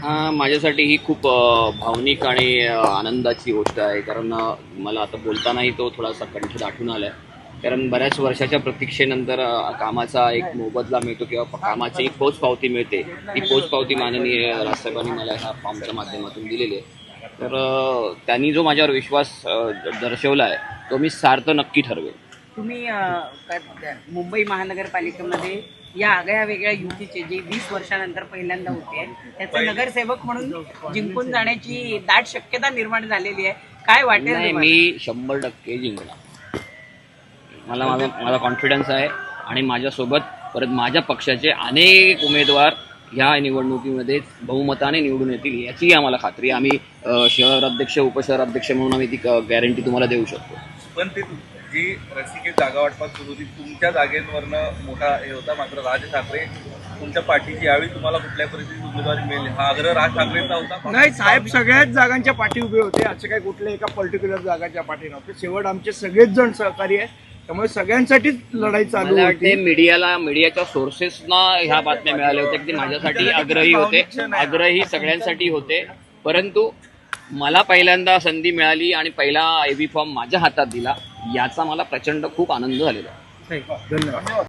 हा माझ्यासाठी ही खूप भावनिक आणि आनंदाची गोष्ट आहे. कारण मला आता बोलतानाही तो थोडासा कंठ दाटून आलाय. कारण बऱ्याच वर्षाच्या प्रतीक्षेनंतर कामाचा एक मोबदला मिळतो किंवा कामाची एक पोचपावती मिळते. ती पोचपावती माननीय राजसाहेबांनी मला ह्या फॉर्मच्या माध्यमातून दिलेली आहे. तर त्यांनी जो माझ्यावर विश्वास दर्शवला आहे तो मी सार्थ नक्की ठरवेल तुम्ही मुंबई महानगरपालिकेमध्ये या आगळ्या वेगळ्या युतीचे जे वीस वर्षानंतर पहिल्यांदा होते त्याचे नगरसेवक म्हणून जिंकून जाण्याची दाट शक्यता निर्माण झालेली आहे काय वाटेल? मी शंभर टक्के जिंकणार मला माझा माझा कॉन्फिडन्स आहे आणि माझ्यासोबत परत माझ्या पक्षाचे अनेक उमेदवार ह्या निवडणुकीमध्ये बहुमताने निवडून येतील याची आम्हाला खात्री. आम्ही अ, शहर अध्यक्ष उपशहर अध्यक्ष म्हणून आम्ही ती गॅरंटी तुम्हाला देऊ शकतो पण ते जी रसिकेत जागा वाटपात सुरू होती तुमच्या जागेंवरनं मोठा हे होता. मात्र राज ठाकरे तुमच्या पाठीची यावेळी तुम्हाला कुठल्या परिस्थितीत उमेदवारी मिळेल हा आग्रह राज ठाकरेंचा होता? नाही साहेब सगळ्याच जागांच्या पाठी उभे होते. असं काही कुठल्या एका पर्टिक्युलर जागाच्या पाठी नव्हते. शेवट आमचे सगळेच जण सहकारी आहे त्यामुळे सगळ्यांसाठीच लढाई चालू होती. मीडियाला मीडियाच्या सोर्सेसना ह्या बातम्या मिळाल्या होत्या की माझ्यासाठी आग्रही होते. आग्रही सगळ्यांसाठी होते. परंतु मला पहिल्यांदा संधी मिळाली आणि पहिला एबी फॉर्म माझ्या हातात दिला. याचा मला प्रचंड खूप आनंद झालेला आहे. धन्यवाद.